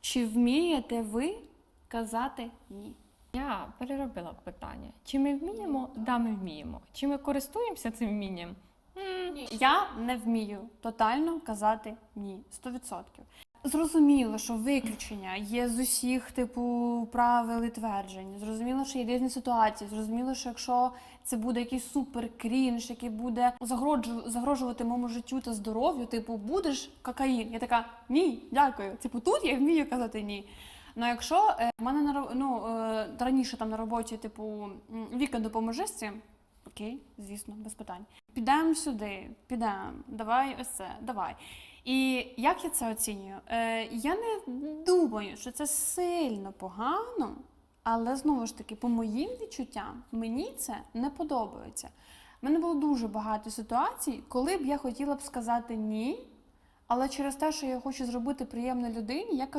Чи вмієте ви казати ні? Я переробила питання. Чи ми вміємо? Да, ми вміємо. Чи ми користуємося цим вмінням? М, Я не вмію тотально казати ні. 100%. Зрозуміло, що виключення є з усіх типу правил і тверджень. Зрозуміло, що є різні ситуації. Зрозуміло, що якщо це буде якийсь супер крінж, який буде загрожувати моєму життю та здоров'ю, типу, будеш кокаїн. Я така ні, дякую. Типу, тут я вмію казати ні. Ну якщо е, в мене на ну, е, раніше там на роботі, типу, Віка допоможи з цим. Окей, звісно, без питань. Підемо сюди, підемо, давай ось це, давай. І як я це оцінюю? Е, я не думаю, що це сильно погано, але знову ж таки, по моїм відчуттям, мені це не подобається. У мене було дуже багато ситуацій, коли б я хотіла б сказати ні, але через те, що я хочу зробити приємно людині, я